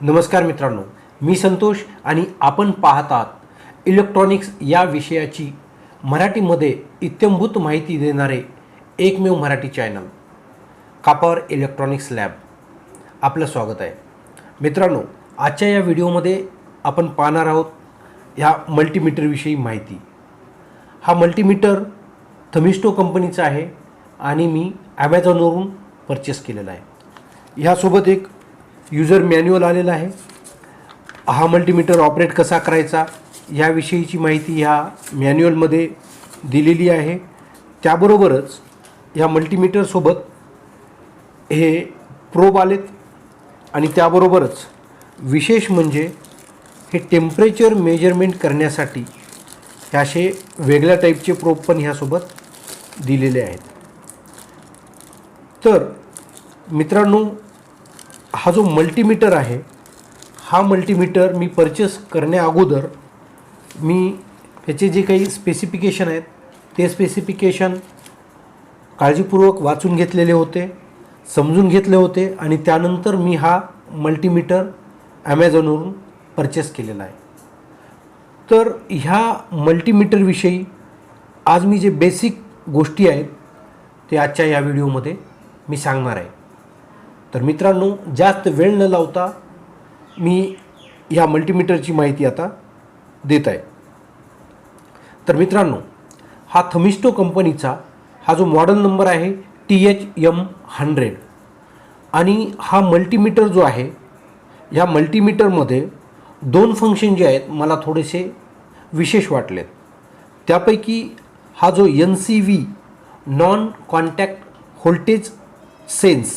नमस्कार मित्रांनो मी संतोष आणि आपण पाहतात इलेक्ट्रॉनिक्स या विषयाची मराठीमध्ये इत्यंभूत माहिती देणारे एकमेव मराठी चॅनल कापावर इलेक्ट्रॉनिक्स लॅब आपलं स्वागत आहे. मित्रांनो आजच्या या व्हिडिओमध्ये आपण पाहणार आहोत ह्या मल्टीमीटरविषयी माहिती. हा मल्टीमीटर थमिस्टो कंपनीचा आहे आणि मी ॲमेझॉनवरून परचेस केलेला आहे. ह्यासोबत एक युजर मॅन्युअल आलेला आहे. हा मल्टीमीटर ऑपरेट कसा करायचा याविषयीची माहिती ह्या मॅन्युअलमध्ये दिलेली आहे. त्याबरोबरच ह्या मल्टीमीटरसोबत हे प्रोब आलेत आणि त्याबरोबरच विशेष म्हणजे हे टेम्परेचर मेजरमेंट करण्यासाठी हे असे वेगळ्या टाईपचे प्रोब पण ह्यासोबत दिलेले आहेत. तर मित्रांनो हा जो मल्टीमीटर आहे हा मल्टीमीटर मी परचेस करण्या अगोदर मी ह्याचे जे काही स्पेसिफिकेशन आहेत ते स्पेसिफिकेशन काळजीपूर्वक वाचून घेतलेले होते समजून घेतले होते आणि त्यानंतर मी हा मल्टीमीटर ॲमेझॉनवरून परचेस केलेला आहे. तर ह्या मल्टीमीटरविषयी आज मी जे बेसिक गोष्टी आहेत ते आजच्या या व्हिडिओमध्ये मी सांगणार आहे. तर मित्रांनो जास्त वेळ न लावता मी ह्या मल्टीमीटरची माहिती आता देत आहे. तर मित्रांनो हा थमिस्टो कंपनीचा हा जो मॉडल नंबर आहे टी एच एम हंड्रेड. आणि हा मल्टीमीटर जो आहे ह्या मल्टीमीटरमध्ये दोन फंक्शन जे आहेत मला थोडेसे विशेष वाटलेत. त्यापैकी हा जो N C V non contact voltage sense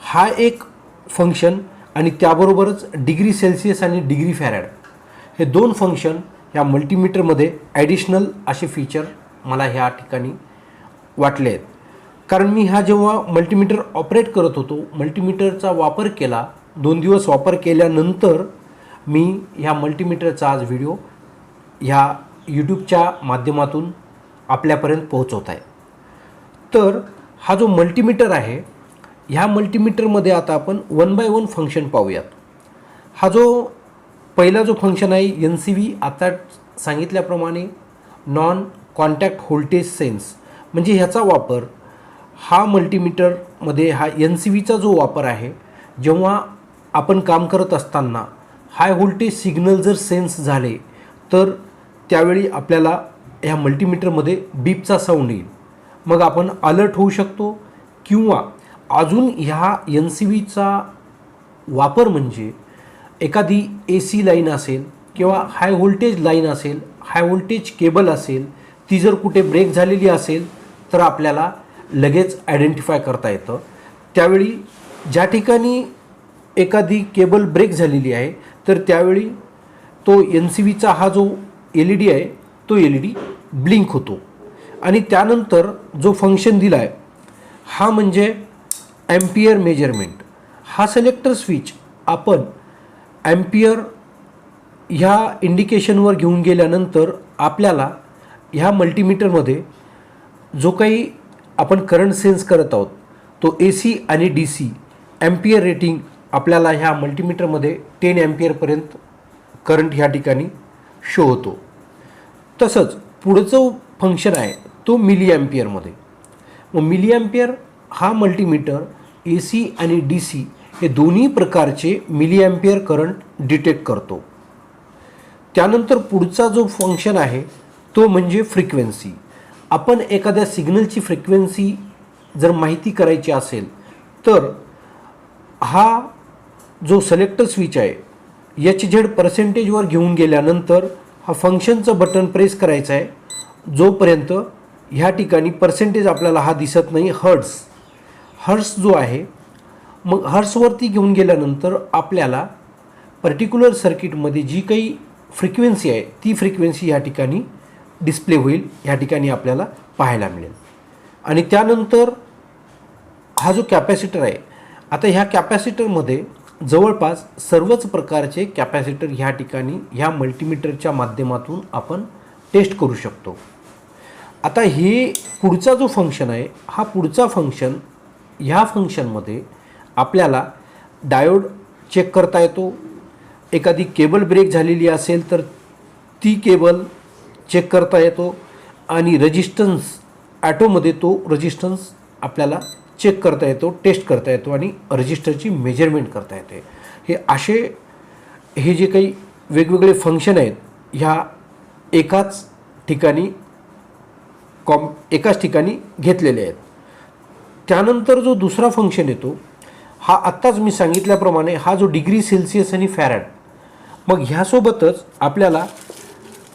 हा एक फंक्शन आणि त्याबरोबरच डिग्री सेल्सिअस आणि डिग्री फॅरॅड हे दोन फंक्शन ह्या मल्टीमीटरमध्ये ॲडिशनल असे फीचर मला ह्या ठिकाणी वाटले आहेत. कारण मी हा जेव्हा मल्टीमीटर ऑपरेट करत होतो मल्टीमीटरचा वापर केला दोन दिवस वापर केल्यानंतर मी ह्या मल्टीमीटरचा आज व्हिडिओ ह्या यूट्यूबच्या माध्यमातून आपल्यापर्यंत पोहोचवत आहे. तर हा जो मल्टीमीटर आहे ह्या मल्टीमीटरमध्ये आता आपण वन बाय वन फंक्शन पाहूयात. हा जो पहिला जो फंक्शन आहे एन सी व्ही आता सांगितल्याप्रमाणे नॉन कॉन्टॅक्ट व्होल्टेज सेन्स म्हणजे ह्याचा वापर हा मल्टीमीटरमध्ये हा एन सी व्हीचा जो वापर आहे जेव्हा आपण काम करत असताना हाय व्होल्टेज सिग्नल जर सेन्स झाले तर त्यावेळी आपल्याला ह्या मल्टीमीटरमध्ये बीपचा साऊंड येईल. मग आपण अलर्ट होऊ शकतो किंवा अजून ह्या एन सी बीचा वापर म्हणजे एखादी ए सी लाईन असेल किंवा हाय व्होल्टेज लाईन असेल हाय व्होल्टेज केबल असेल ती जर कुठे ब्रेक झालेली असेल तर आपल्याला लगेच आयडेंटिफाय करता येतं. त्यावेळी ज्या ठिकाणी एखादी केबल ब्रेक झालेली आहे तर त्यावेळी तो एन सी बीचा हा जो एल ई डी आहे तो एल ई डी ब्लिंक होतो. आणि त्यानंतर जो फंक्शन दिला आहे हा म्हणजे ॲम्पियर मेजरमेंट. हा सिलेक्टर स्विच आपण ॲम्पियर ह्या इंडिकेशनवर घेऊन गेल्यानंतर आपल्याला ह्या मल्टीमीटरमध्ये जो काही आपण करंट सेन्स करत आहोत तो ए सी आणि डी सी ॲम्पियर रेटिंग आपल्याला ह्या मल्टीमीटरमध्ये टेन ॲम्पियरपर्यंत करंट ह्या ठिकाणी शो होतो. तसंच पुढचं फंक्शन आहे तो मिली ॲम्पियरमध्ये मग मिली ॲम्पियर हा मल्टीमीटर ए सी आणि डी सी हे दोन्ही प्रकारचे मिलीॲम्पियर करंट डिटेक्ट करतो. त्यानंतर पुढचा जो फंक्शन आहे तो म्हणजे फ्रिक्वेन्सी. आपण एखाद्या सिग्नलची फ्रिक्वेन्सी जर माहिती करायची असेल तर हा जो सिलेक्टर स्विच आहे एच झेड पर्सेंटेजवर घेऊन गेल्यानंतर हा फंक्शनचं बटन प्रेस करायचं आहे जोपर्यंत ह्या ठिकाणी पर्सेंटेज आपल्याला हा दिसत नाही हर्ड्स हर्स जो आहे मग हर्सवरती घेऊन गेल्यानंतर आपल्याला पर्टिक्युलर सर्किटमध्ये जी काही फ्रिक्वेन्सी आहे ती फ्रिक्वेन्सी ह्या ठिकाणी डिस्प्ले होईल ह्या ठिकाणी आपल्याला पाहायला मिळेल. आणि त्यानंतर हा जो कॅपॅसिटर आहे आता ह्या कॅपॅसिटरमध्ये जवळपास सर्वच प्रकारचे कॅपॅसिटर ह्या ठिकाणी ह्या मल्टीमीटरच्या माध्यमातून आपण टेस्ट करू शकतो. आता हे पुढचा जो फंक्शन आहे हा पुढचा फंक्शन ह्या फंक्शनमध्ये आपल्याला डायोड चेक करता येतो. एखादी केबल ब्रेक झालेली असेल तर ती केबल चेक करता येतो आणि रजिस्टन्स ॲटोमध्ये तो रजिस्टन्स आपल्याला चेक करता येतो टेस्ट करता येतो आणि रजिस्टरची मेजरमेंट करता येते. हे असे हे जे काही वेगवेगळे फंक्शन आहेत ह्या एकाच ठिकाणी कॉम एकाच ठिकाणी घेतलेले आहेत. त्यानंतर जो दुसरा फंक्शन येतो हा आत्ताच मी सांगितल्याप्रमाणे हा जो डिग्री सेल्सिअस आणि फॅरॅड मग ह्यासोबतच आपल्याला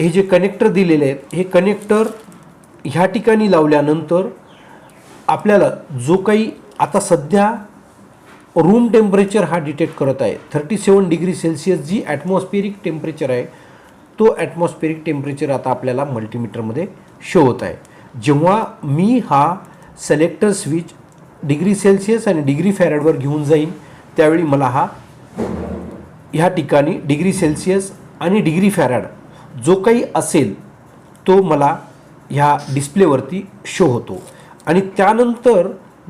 हे जे कनेक्टर दिलेले आहेत हे कनेक्टर ह्या ठिकाणी लावल्यानंतर आपल्याला जो काही आता सध्या रूम टेम्परेचर हा डिटेक्ट करत आहे थर्टी सेवन डिग्री सेल्सिअस जी ॲटमॉस्फिरिक टेम्परेचर आहे तो ॲटमॉस्फिरिक टेम्परेचर आता आपल्याला मल्टीमीटरमध्ये शो होत आहे. जेव्हा मी हा सिलेक्टर स्विच डिग्री सेल्सिअस आणि डिग्री फॅरॅडवर घेऊन जाईन त्यावेळी मला हा ह्या ठिकाणी डिग्री सेल्सिअस आणि डिग्री फॅरॅड जो काही असेल तो मला ह्या डिस्प्लेवरती शो होतो. आणि त्यानंतर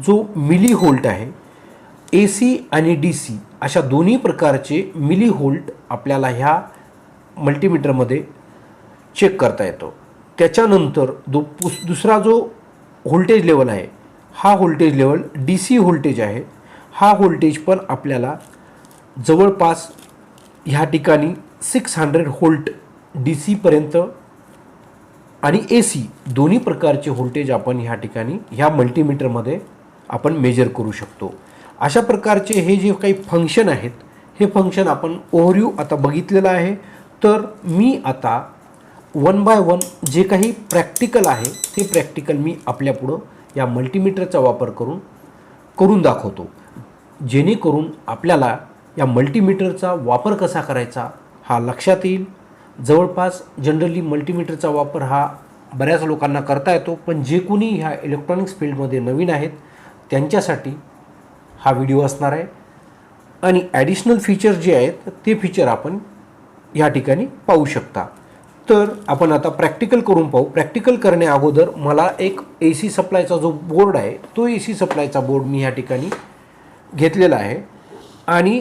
जो मिली होल्ट आहे ए सी आणि डी सी अशा दोन्ही प्रकारचे मिली होल्ट आपल्याला ह्या मल्टीमीटरमध्ये चेक करता येतो. त्याच्यानंतर दो पुस दुसरा जो व्होल्टेज लेवल आहे. हा voltage level D C voltage आहे. हा व्होल्टेज पण आपल्याला जवळपास ह्या ठिकाणी सिक्स हंड्रेड व्होल्ट डी सीपर्यंत आणि ए सी दोन्ही प्रकारचे व्होल्टेज आपण ह्या ठिकाणी ह्या मल्टीमीटरमध्ये आपण मेजर करू शकतो. अशा प्रकारचे हे जे काही फंक्शन आहेत हे फंक्शन आपण ओव्हरव्यू आता बघितलेलं आहे. तर मी आता वन बाय वन जे काही प्रॅक्टिकल आहे ते प्रॅक्टिकल मी आपल्यापुढं या मल्टीमीटरचा वापर करून करून दाखवतो. जेणेकरून आपल्याला या मल्टीमीटरचा वापर कसा करायचा हा लक्षात येईल. जवळपास जनरली मल्टीमीटरचा वापर हा बऱ्याच लोकांना करता येतो पण जे कोणी ह्या इलेक्ट्रॉनिक्स फील्डमध्ये नवीन आहेत त्यांच्यासाठी हा व्हिडिओ असणार आहे. आणि ॲडिशनल फीचर जे आहेत ते फीचर आपण या ठिकाणी पाहू शकता. तर आपण आता प्रॅक्टिकल करून पाहू. प्रॅक्टिकल करण्या अगोदर मला एक ए सी सप्लायचा जो बोर्ड आहे तो ए सी सप्लायचा बोर्ड मी ह्या ठिकाणी घेतलेला आहे. आणि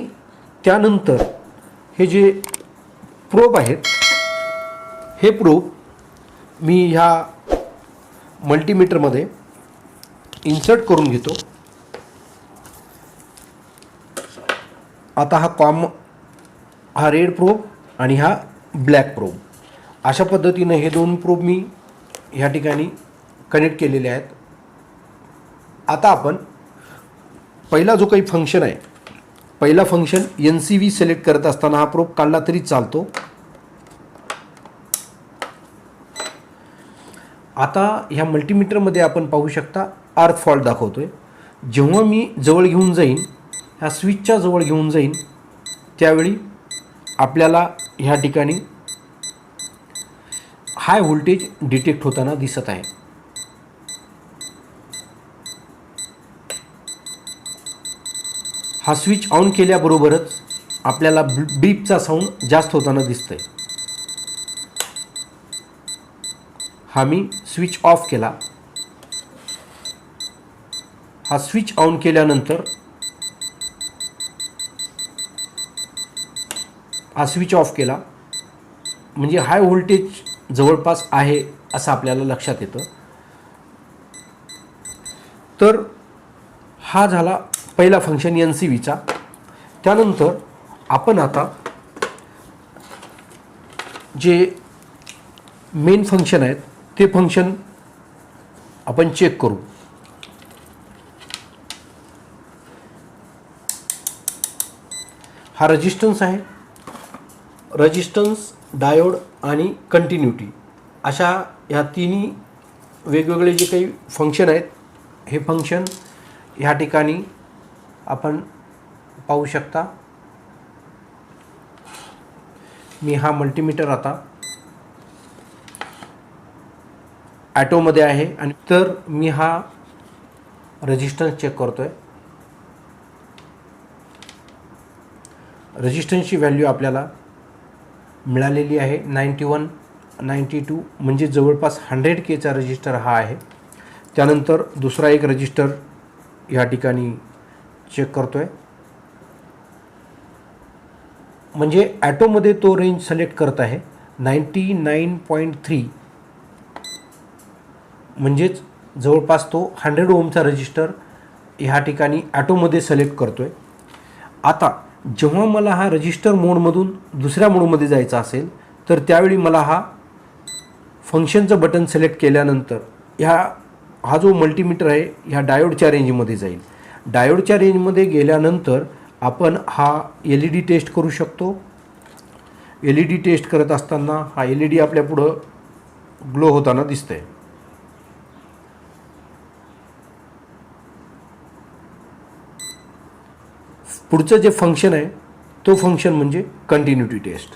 त्यानंतर हे जे प्रोब आहेत हे प्रोब मी ह्या मल्टीमीटरमध्ये इन्सर्ट करून घेतो. आता हा कॉम हा रेड प्रोब आणि हा ब्लॅक प्रोब अशा पद्धतीनं हे दोन प्रोब मी ह्या ठिकाणी कनेक्ट केलेले आहेत. आता आपण पहिला जो काही फंक्शन आहे पहिला function N C V select करत असताना हा प्रोब काढला तरी चालतो. आता ह्या मल्टीमीटरमध्ये आपण पाहू शकता अर्थ फॉल्ट दाखवतो आहे जेव्हा मी जवळ घेऊन जाईन ह्या स्विचच्या जवळ घेऊन जाईन त्यावेळी आपल्याला ह्या ठिकाणी हाय व्होल्टेज डिटेक्ट होताना दिसत आहे. हा स्विच ऑन केल्याबरोबरच आपल्याला बीपचा साऊंड जास्त होताना दिसतंय. हा मी स्विच ऑफ केला. हा स्विच ऑन केल्यानंतर हा स्विच ऑफ केला. म्हणजे हाय व्होल्टेज जवळपास आहे असं आपल्याला लक्षात येतं. तर हा झाला पहिला फंक्शन एन सी व्हीचा त्यानंतर आपण आता जे मेन फंक्शन आहेत ते फंक्शन आपण चेक करू. हा रजिस्टन्स आहे. रजिस्टन्स डायोड आणि कंटिन्युटी अशा ह्या तिन्ही वेगवेगळे जे काही फंक्शन आहेत हे फंक्शन ह्या ठिकाणी आपण पाहू शकता. मी हा मल्टीमीटर आता ॲटोमध्ये आहे आणि तर मी हा रजिस्टन्स चेक करतो आहे रजिस्टन्सची व्हॅल्यू आपल्याला मिळालेली आहे. नाईंटी वन नाईंटी टू म्हणजे जवळपास हंड्रेड केचा रजिस्टर हा आहे. त्यानंतर दुसरा एक रजिस्टर ह्या ठिकाणी चेक करतो आहे म्हणजे ॲटोमध्ये तो रेंज सिलेक्ट करत आहे. नाईंटी नाईन पॉईंट थ्री म्हणजेच जवळपास तो हंड्रेड ओमचा रजिस्टर ह्या ठिकाणी ॲटोमध्ये सिलेक्ट करतो आहे आता जेव्हा मला हा रजिस्टर मोडमधून दुसऱ्या मोडमध्ये जायचा असेल तर त्यावेळी मला हा फंक्शनचं बटन सिलेक्ट केल्यानंतर ह्या हा जो मल्टीमीटर आहे ह्या डायोडच्या रेंजमध्ये जाईल. डायोडच्या रेंजमध्ये गेल्यानंतर आपण हा एल ई डी टेस्ट करू शकतो. एल ई डी टेस्ट करत असताना हा एल ई डी आपल्या पुढं ग्लो होताना दिसतंय. पुढचं जे फंक्शन आहे तो फंक्शन म्हणजे कंटिन्युटी टेस्ट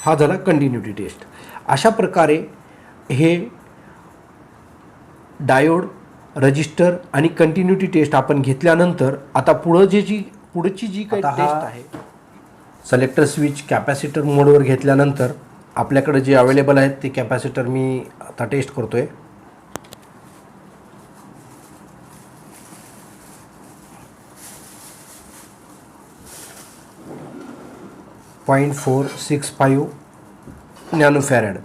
हा झाला कंटिन्युटी टेस्ट अशा प्रकारे हे डायोड रजिस्टर आणि कंटिन्युटी टेस्ट आपण घेतल्यानंतर आता पुढं जे जी पुढची जी काही टेस्ट आहे सलेक्टर स्विच कॅपॅसिटर मोडवर घेतल्यानंतर आपल्याकडे जे अवेलेबल आहेत ते कॅपॅसिटर मी आता टेस्ट करतो आहे point four six five nano farad.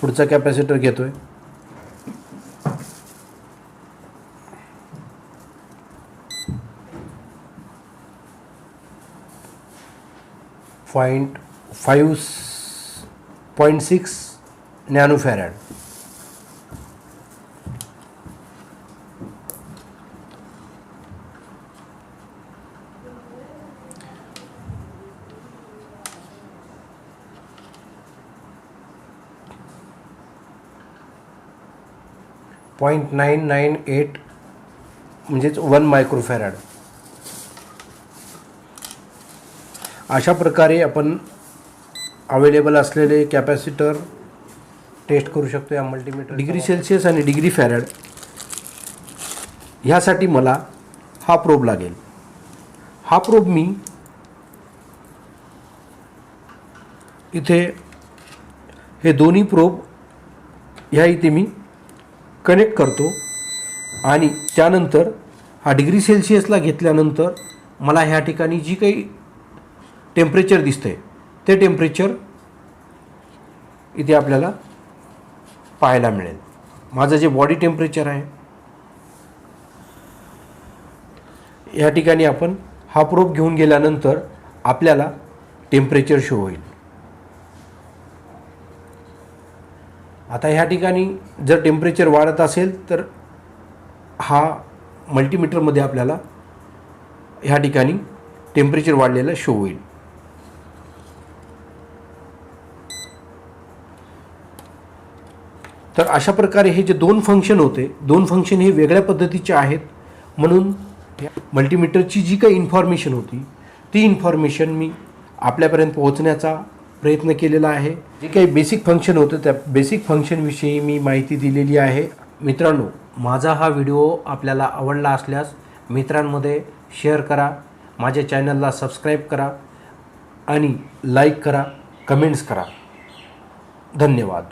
पुढचा कॅपॅसिटर घेतो आहे point five point six nano point nine nine eight म्हणजेच वन मायक्रोफॅरॅड. अशा प्रकारे आपण अवेलेबल असलेले कॅपॅसिटर टेस्ट करू शकतो या मल्टीमीटर डिग्री सेल्सिअस आणि डिग्री फॅरॅड ह्यासाठी मला हा प्रोब लागेल. हा प्रोब मी इथे हे दोन्ही प्रोब ह्या इथे मी कनेक्ट करतो. आणि त्यानंतर हा डिग्री सेल्सिअसला घेतल्यानंतर मला ह्या ठिकाणी जी काही टेम्परेचर दिसतं आहे ते टेम्परेचर इथे आपल्याला पाहायला मिळेल. माझं जे बॉडी टेम्परेचर आहे या ठिकाणी आपण हा प्रोप घेऊन गेल्यानंतर आपल्याला टेम्परेचर शो होईल. आता ह्या ठिकाणी जर टेम्परेचर वाढत असेल तर हा मल्टीमीटरमध्ये आपल्याला ह्या ठिकाणी टेम्परेचर वाढलेलं शो होईल. तर अशा प्रकारे हे जे दोन फंक्शन होते दोन फंक्शन हे वेगळ्या पद्धतीचे आहेत. म्हणून मल्टीमीटरची जी काही इन्फॉर्मेशन होती ती इन्फॉर्मेशन मी आपल्यापर्यंत पोहोचण्याचा प्रयत्न केलेला आहे. जे काही बेसिक फंक्शन होतं त्या बेसिक फंक्शनविषयी मी माहिती दिलेली आहे. मित्रांनो माझा हा व्हिडिओ आपल्याला आवडला असल्यास मित्रांमध्ये शेअर करा माझ्या चॅनलला सबस्क्राईब करा आणि लाईक करा कमेंट्स करा. धन्यवाद.